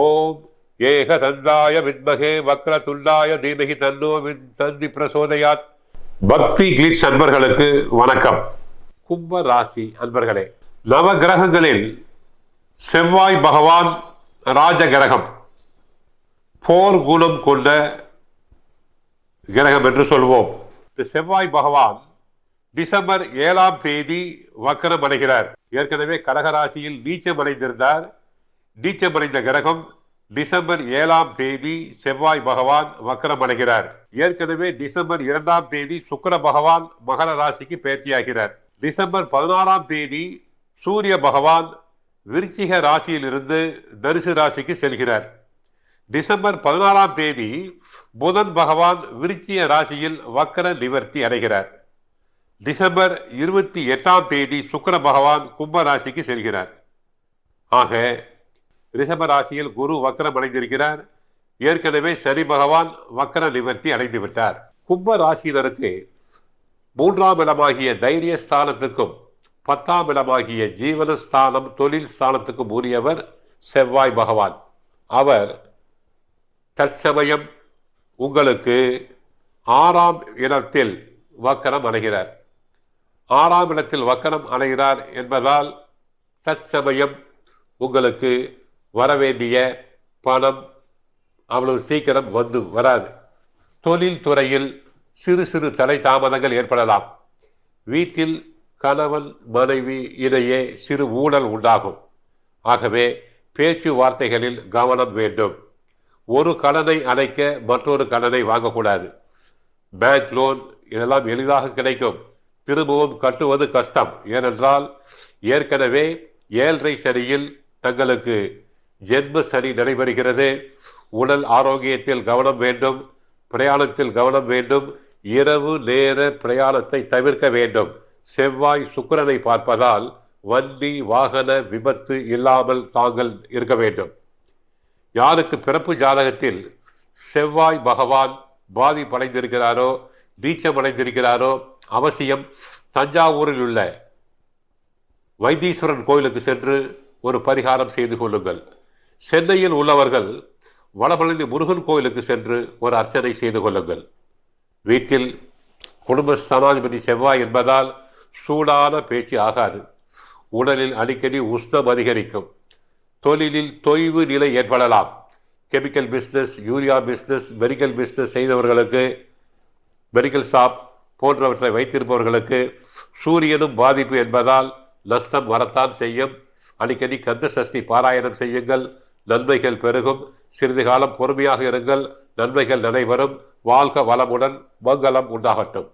ஓம் ஏக தந்தாய வித்மகே வக்ர துண்டாய தீமகி தன்னோ வித் தந்தி பிரசோதயாத். பக்தி கிளிட்ஸ் அன்பர்களுக்கு வணக்கம். கும்ப ராசி அன்பர்களே நவ கிரகங்களில் செவ்வாய் பகவான் ராஜ கிரகம் போர் குணம் கொண்ட கிரகம் என்று சொல்வோம். இந்த செவ்வாய் பகவான் டிசம்பர் ஏழாம் தேதி வக்கரம் அடைகிறார். ஏற்கனவே கடகராசியில் நீச்சம் அடைந்திருந்தார். நீச்சமடைந்த கிரகம் டிசம்பர் ஏழாம் தேதி செவ்வாய் பகவான் வக்கரம் அடைகிறார். ஏற்கனவே டிசம்பர் இரண்டாம் தேதி சுக்கிர பகவான் மகர ராசிக்கு பேச்சியாகிறார் டிசம்பர் பதினாறாம் தேதி சூரிய பகவான் விருச்சிக ராசியிலிருந்து தரிசு ராசிக்கு செல்கிறார். டிசம்பர் பதினாறாம் தேதி புதன் பகவான் விருச்சிய ராசியில் வக்கர நிவர்த்தி அடைகிறார். டிசம்பர் இருபத்தி எட்டாம் தேதி சுக்கிர பகவான் கும்ப ராசிக்கு செல்கிறார். ஆக ரிஷப ராசியில் குரு வக்கரம் அடைந்திருக்கிறார். ஏற்கனவே சனி பகவான் வக்கர நிவர்த்தி அடைந்து விட்டார். கும்ப ராசியினருக்கு மூன்றாம் இடமாகிய தைரிய ஸ்தானத்துக்கும் பத்தாம் இடமாகிய ஜீவன ஸ்தானம் தொழில் ஸ்தானத்துக்கும் உரியவர் செவ்வாய் பகவான். அவர் தற்சமயம் உங்களுக்கு ஆறாம் இடத்தில் வக்கரம் அடைகிறார். ஆறாம் இடத்தில் வக்கரம் அடைகிறார் என்பதால் தற்சமயம் உங்களுக்கு வரவேண்டிய பணம் அவ்வளவு சீக்கிரம் வந்து வராது. தொழில் துறையில் சிறு சிறு தடை தாமதங்கள் ஏற்படலாம். வீட்டில் கணவன் மனைவி இடையே சிறு ஊழல் உண்டாகும். ஆகவே பேச்சுவார்த்தைகளில் கவனம் வேண்டும். ஒரு கடனை அடைக்க மற்றொரு கடனை வாங்கக்கூடாது. பேங்க் லோன் இதெல்லாம் எளிதாக கிடைக்கும். திரும்பவும் கட்டுவது கஷ்டம். ஏனென்றால் ஏற்கனவே ஏழரை சரியில் தங்களுக்கு ஜென்ம சனி நடைபெறுகிறது. உடல் ஆரோக்கியத்தில் கவனம் வேண்டும். பிரயாணத்தில் கவனம் வேண்டும். இரவு நேர பிரயாணத்தை தவிர்க்க வேண்டும். செவ்வாய் சுக்கரனை பார்ப்பதால் வண்டி வாகன விபத்து இல்லாமல் தாங்கள் இருக்க வேண்டும். யாருக்கு பிறப்பு ஜாதகத்தில் செவ்வாய் பகவான் பாதிப்படைந்திருக்கிறாரோ நீச்சமடைந்திருக்கிறாரோ அவசியம் தஞ்சாவூரில் உள்ள வைத்தீஸ்வரன் கோயிலுக்கு சென்று ஒரு பரிகாரம் செய்து கொள்ளுங்கள். சென்னையில் உள்ளவர்கள் வடபழனி முருகன் கோயிலுக்கு சென்று ஒரு அர்ச்சனை செய்து கொள்ளுங்கள். வீட்டில் குடும்ப ஸ்தானாதிபதி செவ்வாய் என்பதால் சூடான பேச்சு ஆகாது. உடலில் அடிக்கடி உஷ்ணம் அதிகரிக்கும். தொழிலில் தொய்வு நிலை ஏற்படலாம். Chemical business urea business medical business செய்தவர்களுக்கு மெடிக்கல் ஷாப் போன்றவற்றை வைத்திருப்பவர்களுக்கு சூரியனும் பாதிப்பு என்பதால் நஷ்டம் வரத்தான் செய்யும். அடிக்கடி கந்த சஷ்டி பாராயணம் செய்யுங்கள். நன்மைகள் பெருகும். சிறிது காலம் பொறுமையாக இருங்கள். நன்மைகள் நடைபெறும் வாழ்க வளமுடன். மங்களம் உண்டாகட்டும்.